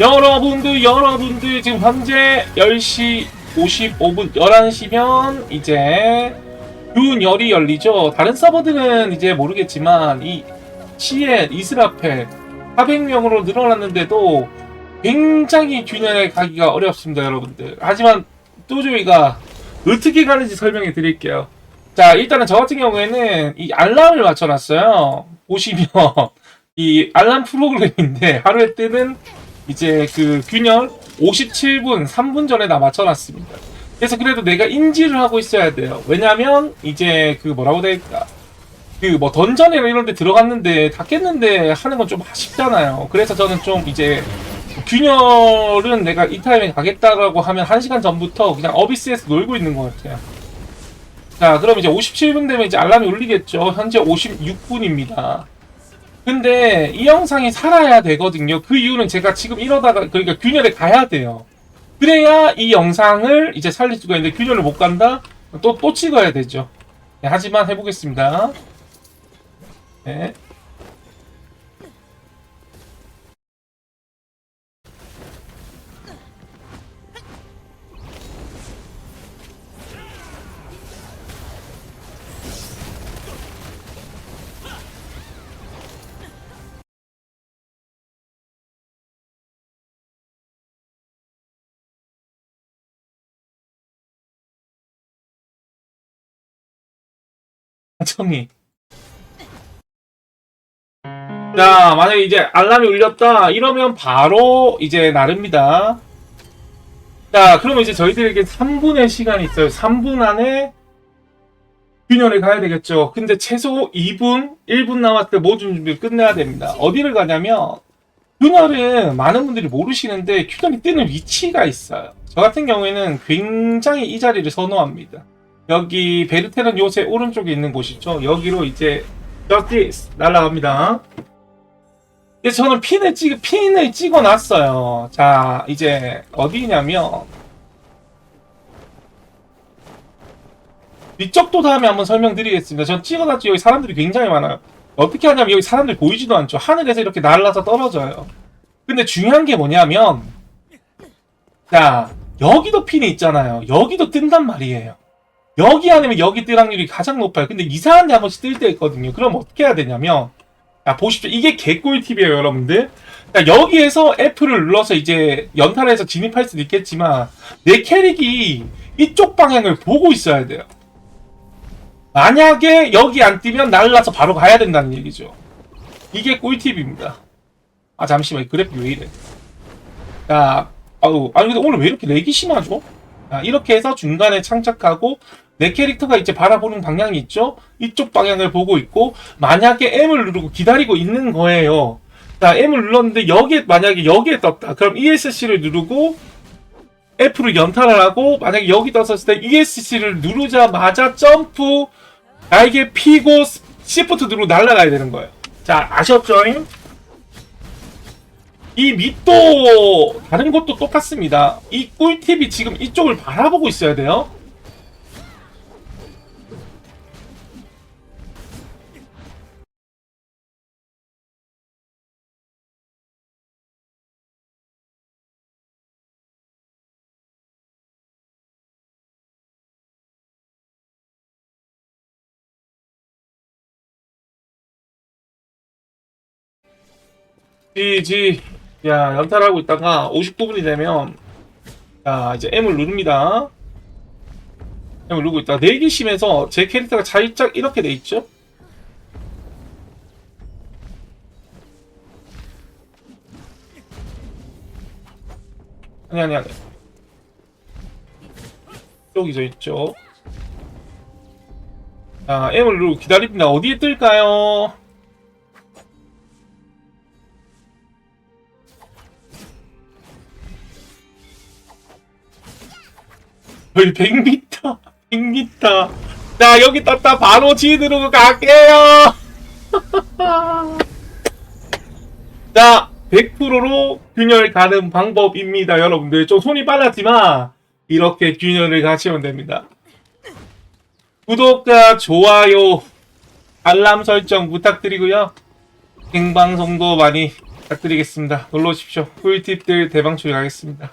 여러분들 여러분들 지금 현재 10시 55분 11시면 이제 균열이 열리죠. 다른 서버들은 이제 모르겠지만 이 시에 이스라펠 400명으로 늘어났는데도 굉장히 균열에 가기가 어렵습니다 여러분들. 하지만 또조이가 어떻게 가는지 설명해 드릴게요. 자 일단은 저 같은 경우에는 이 알람을 맞춰놨어요. 보시면 이 알람 프로그램인데 하루에 뜨는 이제 그 균열 57분 3분 전에 다 맞춰놨습니다. 그래서 그래도 내가 인지를 하고 있어야 돼요. 왜냐면 이제 그 뭐라고 될까 그 뭐 던전이나 이런 데 들어갔는데 다 깼는데 하는 건 좀 아쉽잖아요. 그래서 저는 좀 이제 균열은 내가 이 타임에 가겠다라고 하면 1시간 전부터 그냥 어비스에서 놀고 있는 것 같아요. 자, 그럼 이제 57분 되면 이제 알람이 울리겠죠. 현재 56분입니다. 근데 이 영상이 살아야 되거든요. 그 이유는 제가 지금 이러다가 그러니까 균열에 가야 돼요. 그래야 이 영상을 이제 살릴 수가 있는데 균열을 못 간다? 또 또 찍어야 되죠. 네, 하지만 해보겠습니다. 네. 청이. 자, 만약에 이제 알람이 울렸다 이러면 바로 이제 나릅니다. 자, 그러면 이제 저희들에게 3분의 시간이 있어요. 3분 안에 균열에 가야 되겠죠. 근데 최소 2분, 1분 남았을 때 모든 준비를 끝내야 됩니다. 어디를 가냐면 균열은 많은 분들이 모르시는데 균열이 뜨는 위치가 있어요. 저 같은 경우에는 굉장히 이 자리를 선호합니다. 여기 베르테는 요새 오른쪽에 있는 곳이죠. 여기로 이제 저스티스 날아갑니다. 이제 저는 핀을 찍 핀을 찍어놨어요. 자 이제 어디냐면 위쪽도 다음에 한번 설명드리겠습니다. 전 찍어놨죠. 여기 사람들이 굉장히 많아요. 어떻게 하냐면 여기 사람들 보이지도 않죠. 하늘에서 이렇게 날아서 떨어져요. 근데 중요한 게 뭐냐면 자 여기도 핀이 있잖아요. 여기도 뜬단 말이에요. 여기 아니면 여기 뜰 확률이 가장 높아요. 근데 이상한 데 한 번씩 뜰 때 있거든요. 그럼 어떻게 해야 되냐면, 자, 보십시오. 이게 개꿀팁이에요, 여러분들. 자, 여기에서 F를 눌러서 이제 연타에서 진입할 수도 있겠지만, 내 캐릭이 이쪽 방향을 보고 있어야 돼요. 만약에 여기 안 뜨면 날라서 바로 가야 된다는 얘기죠. 이게 꿀팁입니다. 아, 잠시만. 그래픽 왜 이래. 자, 아우, 아니, 근데 오늘 왜 이렇게 렉이 심하죠? 아, 이렇게 해서 중간에 장착하고 내 캐릭터가 이제 바라보는 방향이 있죠? 이쪽 방향을 보고 있고 만약에 M을 누르고 기다리고 있는 거예요. 자, M을 눌렀는데 여기에 만약에 여기에 떴다. 그럼 ESC를 누르고 F를 연타를 하고 만약에 여기 떴을 때 ESC를 누르자마자 점프 날개 피고 시프트 누르고 날아가야 되는 거예요. 자, 아셨죠? 이 밑도 다른 것도 똑같습니다. 이 꿀팁이 지금 이쪽을 바라보고 있어야 돼요. 지지 야 연타하고 있다가 59분이 되면 자 이제 M을 누릅니다. M을 누르고 있다가 내기심에서 제 캐릭터가 살짝 이렇게 돼 있죠? 아니 아니 아니. 여기 저 있죠? 자 M을 누르고 기다립니다. 어디에 뜰까요 여기 100m 100m 자 여기 떴다 바로 누르고 갈게요 자 100%로 균열 가는 방법입니다 여러분들 좀 손이 빨랐지만 이렇게 균열을 가시면 됩니다 구독과 좋아요 알람 설정 부탁드리고요 생방송도 많이 부탁드리겠습니다. 놀러 오십시오. 꿀팁들 대방출이 가겠습니다.